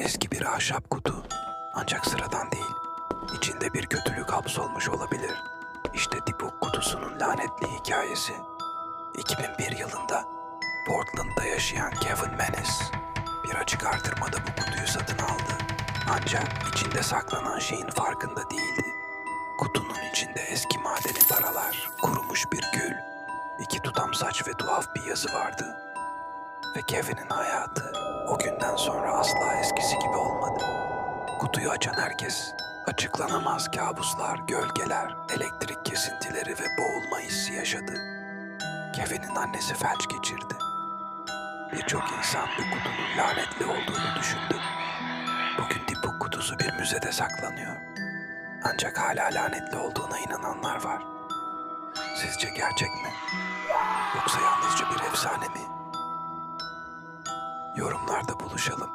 Eski bir ahşap kutu. Ancak sıradan değil. İçinde bir kötülük hapsolmuş olabilir. İşte Dipuk kutusunun lanetli hikayesi. 2001 yılında Portland'da yaşayan Kevin Menes bir açık artırmada bu kutuyu satın aldı. Ancak içinde saklanan şeyin farkında değildi. Kutunun içinde eski madeni paralar, kurumuş bir gül, iki tutam saç ve tuhaf bir yazı vardı. Ve Kevin'in hayatı o günden sonra asla eskisi gibi olmadı. Kutuyu açan herkes açıklanamaz kabuslar, gölgeler, elektrik kesintileri ve boğulma hissi yaşadı. Kevin'in annesi felç geçirdi. Birçok insan bu kutunun lanetli olduğunu düşündü. Bugün Dipuk kutusu bir müzede saklanıyor. Ancak hala lanetli olduğuna inananlar var. Sizce gerçek mi? Yoksa yalnızca bir efsane mi? Yorumlarda buluşalım.